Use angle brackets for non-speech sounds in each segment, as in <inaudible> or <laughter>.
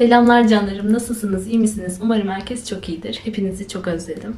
Selamlar canlarım. Nasılsınız? İyi misiniz? Umarım herkes çok iyidir. Hepinizi çok özledim.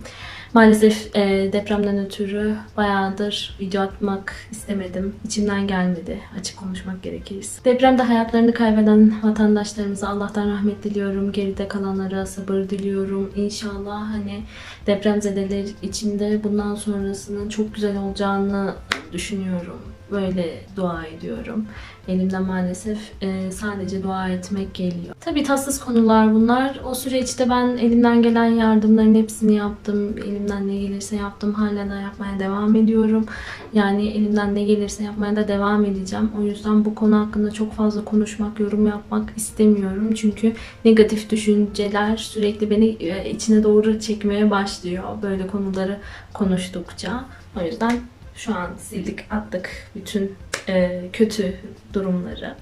Maalesef e, depremden ötürü bayağıdır video atmak istemedim. İçimden gelmedi. Açık konuşmak gerekirse. Depremde hayatlarını kaybeden vatandaşlarımıza Allah'tan rahmet diliyorum. Geride kalanlara sabır diliyorum. İnşallah hani depremzedeler içinde bundan sonrasının çok güzel olacağını düşünüyorum. Böyle dua ediyorum. Elimden maalesef e, sadece dua etmek geliyor. Tabii tatsız konular bunlar. O süreçte ben elimden gelen yardımların hepsini yaptım. Elimden ne gelirse yaptım. Hala da yapmaya devam ediyorum. Yani elimden ne gelirse yapmaya da devam edeceğim. O yüzden bu konu hakkında çok fazla konuşmak, yorum yapmak istemiyorum. Çünkü negatif düşünceler sürekli beni e, içine doğru çekmeye başlıyor. Böyle konuları konuştukça. O yüzden şu an sildik attık bütün e, kötü durumları.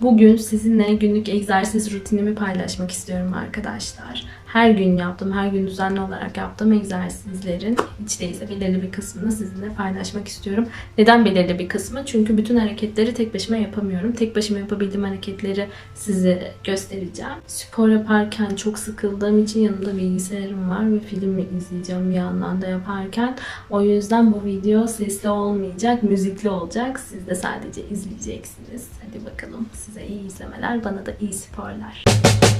Bugün sizinle günlük egzersiz rutinimi paylaşmak istiyorum arkadaşlar. Her gün yaptığım, her gün düzenli olarak yaptığım egzersizlerin hiç değilse belirli bir kısmını sizinle paylaşmak istiyorum. Neden belirli bir kısmı? Çünkü bütün hareketleri tek başıma yapamıyorum. Tek başıma yapabildiğim hareketleri size göstereceğim. Spor yaparken çok sıkıldığım için yanımda bilgisayarım var ve film izleyeceğim bir yandan da yaparken. O yüzden bu video sesli olmayacak, müzikli olacak. Siz de sadece izleyeceksiniz. Hadi bakalım size iyi izlemeler, bana da iyi sporlar. Şimdi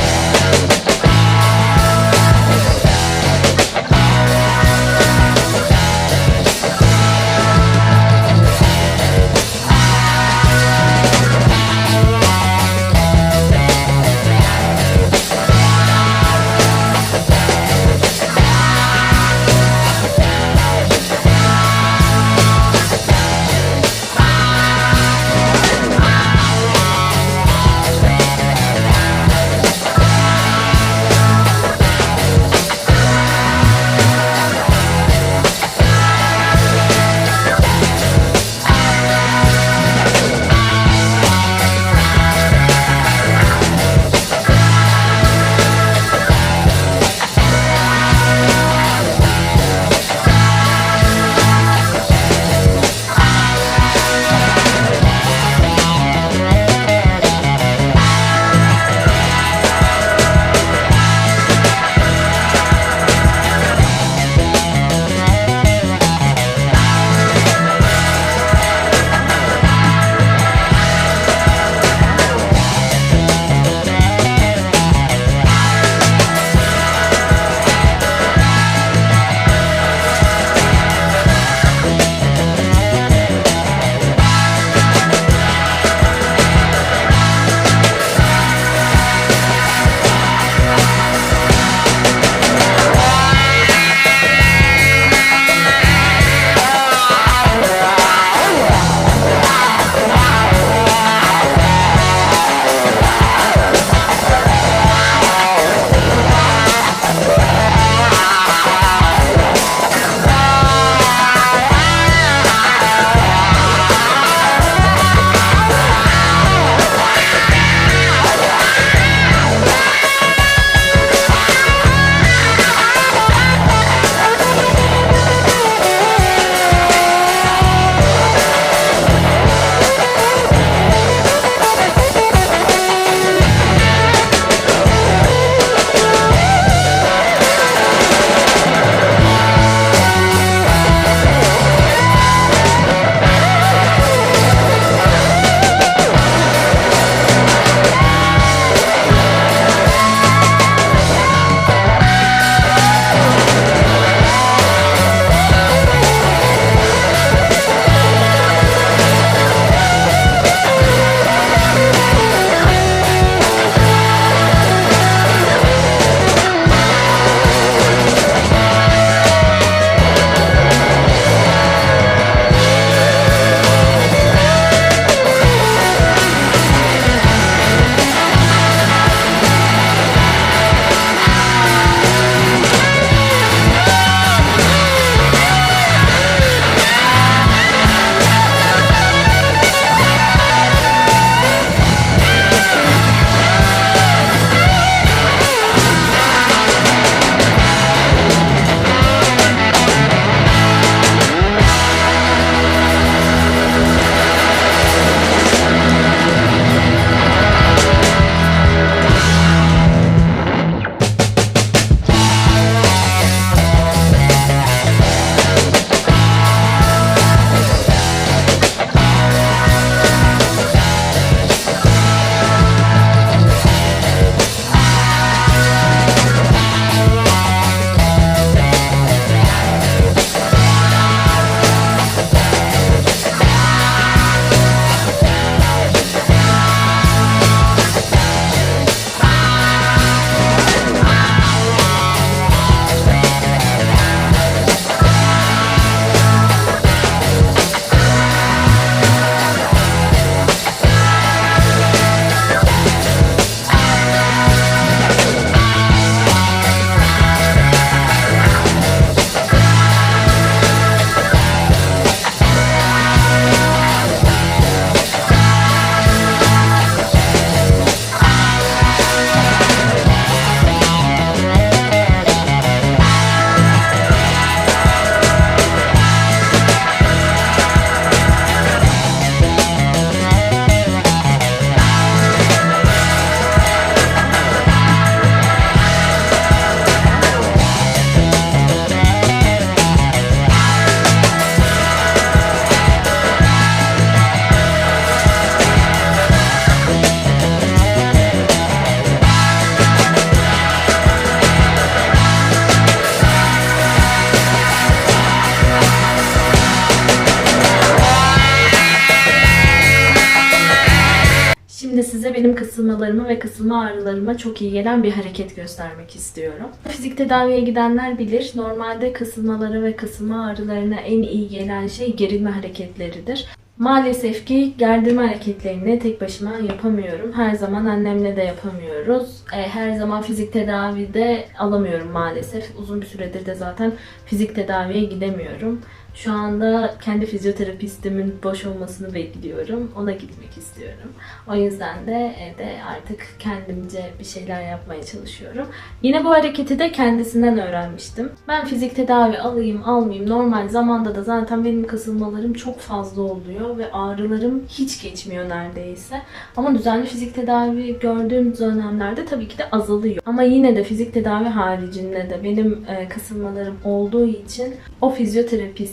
size benim kısılmalarıma ve kısılma ağrılarıma çok iyi gelen bir hareket göstermek istiyorum. Fizik tedaviye gidenler bilir. Normalde kısılmalara ve kısılma ağrılarına en iyi gelen şey gerilme hareketleridir. Maalesef ki gerdirme hareketlerini tek başıma yapamıyorum. Her zaman annemle de yapamıyoruz. E, Her zaman fizik tedavide alamıyorum maalesef. Uzun bir süredir de zaten fizik tedaviye gidemiyorum. Şu anda kendi fizyoterapistimin boş olmasını bekliyorum. Ona gitmek istiyorum. O yüzden de evde artık kendimce bir şeyler yapmaya çalışıyorum. Yine bu hareketi de kendisinden öğrenmiştim. Ben fizik tedavi alayım almayayım normal zamanda da zaten benim kasılmalarım çok fazla oluyor ve ağrılarım hiç geçmiyor neredeyse. Ama düzenli fizik tedavi gördüğüm dönemlerde tabii ki de azalıyor. Ama yine de fizik tedavi haricinde de benim e, kasılmalarım olduğu için o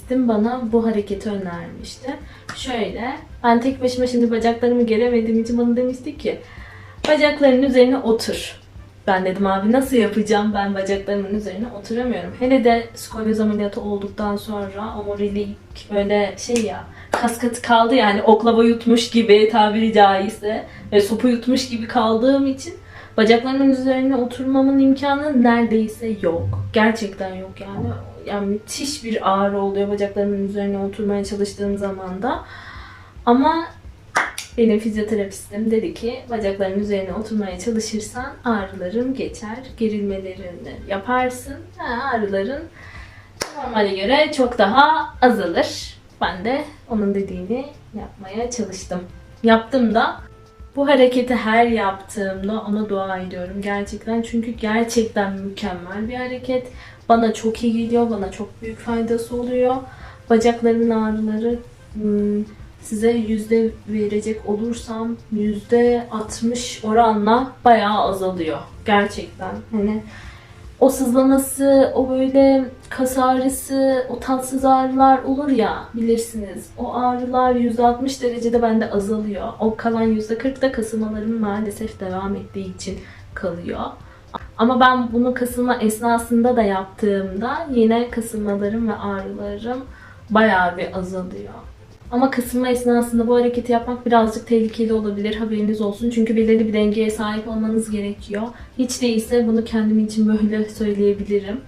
fizyoterapistim bana bu hareketi önermişti. Şöyle, ben tek başıma şimdi bacaklarımı geremediğim için bana demişti ki bacaklarının üzerine otur. Ben dedim abi nasıl yapacağım ben bacaklarımın üzerine oturamıyorum. Hele de skolyoz ameliyatı olduktan sonra omurilik böyle şey ya kas katı kaldı yani oklava yutmuş gibi tabiri caizse ve sopu yutmuş gibi kaldığım için bacaklarımın üzerine oturmamın imkanı neredeyse yok. Gerçekten yok yani. Yani müthiş bir ağrı oluyor bacaklarımın üzerine oturmaya çalıştığım zaman da. Ama benim fizyoterapistim dedi ki bacakların üzerine oturmaya çalışırsan ağrıların geçer. Gerilmelerini yaparsın. Ha, ağrıların normale göre çok daha azalır. Ben de onun dediğini yapmaya çalıştım. Yaptım da bu hareketi her yaptığımda ona dua ediyorum gerçekten. Çünkü gerçekten mükemmel bir hareket. Bana çok iyi geliyor. Bana çok büyük faydası oluyor. Bacaklarımın ağrıları hmm, size yüzde verecek olursam yüzde 60 oranla bayağı azalıyor. Gerçekten. Hani o sızlaması, o böyle kas ağrısı, o tatsız ağrılar olur ya bilirsiniz. O ağrılar %60 derecede bende azalıyor. O kalan %40 da kasılmalarım maalesef devam ettiği için kalıyor. Ama ben bunu kasılma esnasında da yaptığımda yine kasılmalarım ve ağrılarım bayağı bir azalıyor. Ama kasılma esnasında bu hareketi yapmak birazcık tehlikeli olabilir. Haberiniz olsun. Çünkü belirli bir dengeye sahip olmanız gerekiyor. Hiç değilse bunu kendim için böyle söyleyebilirim.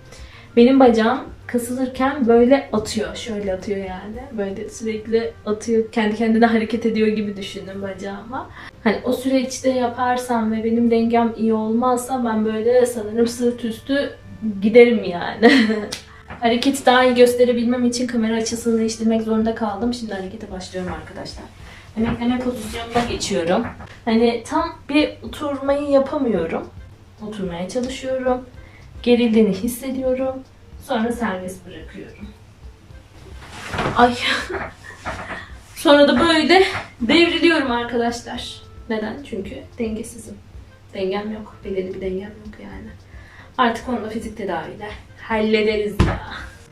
Benim bacağım kasılırken böyle atıyor. Şöyle atıyor yani. Böyle sürekli atıyor. Kendi kendine hareket ediyor gibi düşünün bacağıma. Hani o süreçte yaparsam ve benim dengem iyi olmazsa ben böyle sanırım sırt üstü giderim yani. <laughs> Hareketi daha iyi gösterebilmem için kamera açısını değiştirmek zorunda kaldım. Şimdi harekete başlıyorum arkadaşlar. Emekleme pozisyonuna geçiyorum. Hani tam bir oturmayı yapamıyorum. Oturmaya çalışıyorum. Gerildiğini hissediyorum. Sonra serbest bırakıyorum. Ay. <laughs> Sonra da böyle devriliyorum arkadaşlar. Neden? Çünkü dengesizim. Dengem yok. Belirli bir dengem yok yani. Artık onu da fizik tedaviyle hallederiz ya.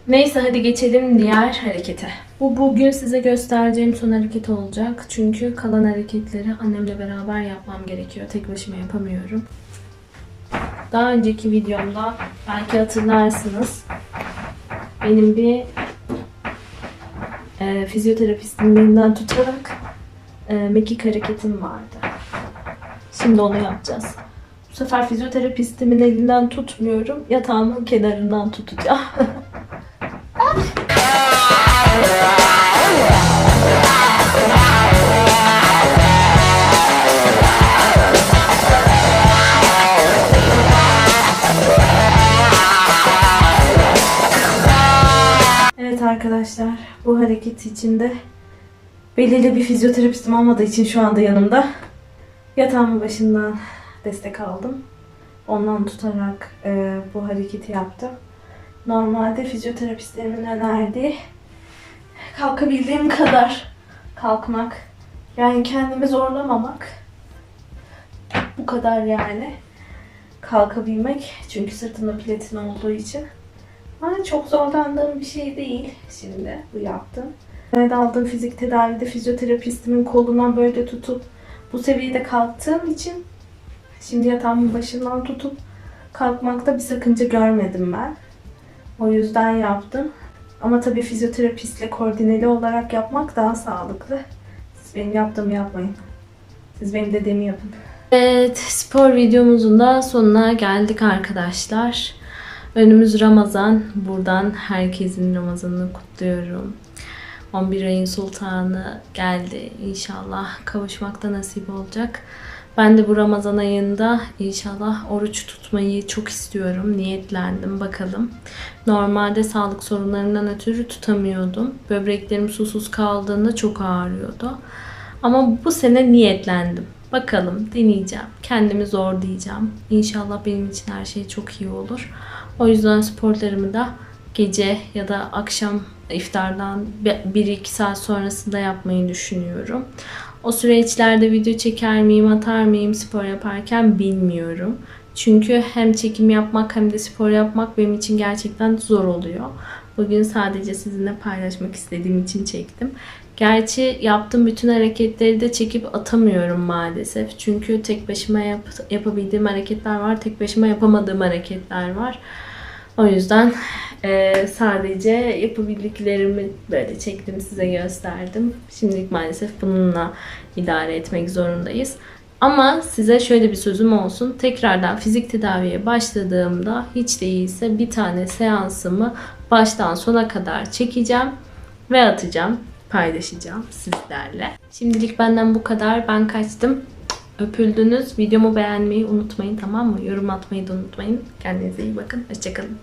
Neyse hadi geçelim diğer harekete. Bu bugün size göstereceğim son hareket olacak. Çünkü kalan hareketleri annemle beraber yapmam gerekiyor. Tek başıma yapamıyorum. Daha önceki videomda belki hatırlarsınız. Benim bir e, fizyoterapistin elinden tutarak e, mekik hareketim vardı. Şimdi onu yapacağız. Sefer fizyoterapistimin elinden tutmuyorum. Yatağımın kenarından tutacağım. <laughs> Evet arkadaşlar bu hareket içinde belirli bir fizyoterapistim olmadığı için şu anda yanımda yatağımın başından destek aldım. Ondan tutarak e, bu hareketi yaptım. Normalde fizyoterapistlerimin önerdiği kalkabildiğim kadar kalkmak. Yani kendimi zorlamamak. Bu kadar yani. Kalkabilmek. Çünkü sırtımda platin olduğu için. Ama çok zorlandığım bir şey değil şimdi bu yaptım. Ben aldığım fizik tedavide fizyoterapistimin kolundan böyle tutup bu seviyede kalktığım için şimdi yatağımın başından tutup kalkmakta bir sakınca görmedim ben. O yüzden yaptım. Ama tabii fizyoterapistle koordineli olarak yapmak daha sağlıklı. Siz benim yaptığımı yapmayın. Siz benim dediğimi yapın. Evet, spor videomuzun da sonuna geldik arkadaşlar. Önümüz Ramazan. Buradan herkesin Ramazan'ını kutluyorum. 11 ayın sultanı geldi. İnşallah kavuşmakta nasip olacak. Ben de bu Ramazan ayında inşallah oruç tutmayı çok istiyorum. Niyetlendim bakalım. Normalde sağlık sorunlarından ötürü tutamıyordum. Böbreklerim susuz kaldığında çok ağrıyordu. Ama bu sene niyetlendim. Bakalım deneyeceğim. Kendimi zor diyeceğim. İnşallah benim için her şey çok iyi olur. O yüzden sporlarımı da gece ya da akşam iftardan 1-2 saat sonrasında yapmayı düşünüyorum. O süreçlerde video çeker miyim, atar mıyım spor yaparken bilmiyorum. Çünkü hem çekim yapmak hem de spor yapmak benim için gerçekten zor oluyor. Bugün sadece sizinle paylaşmak istediğim için çektim. Gerçi yaptığım bütün hareketleri de çekip atamıyorum maalesef. Çünkü tek başıma yap- yapabildiğim hareketler var, tek başıma yapamadığım hareketler var. O yüzden eee, sadece yapabildiklerimi böyle çektim size gösterdim. Şimdilik maalesef bununla idare etmek zorundayız. Ama size şöyle bir sözüm olsun. Tekrardan fizik tedaviye başladığımda hiç değilse bir tane seansımı baştan sona kadar çekeceğim ve atacağım. Paylaşacağım sizlerle. Şimdilik benden bu kadar. Ben kaçtım. Öpüldünüz. Videomu beğenmeyi unutmayın tamam mı? Yorum atmayı da unutmayın. Kendinize iyi bakın. Hoşçakalın.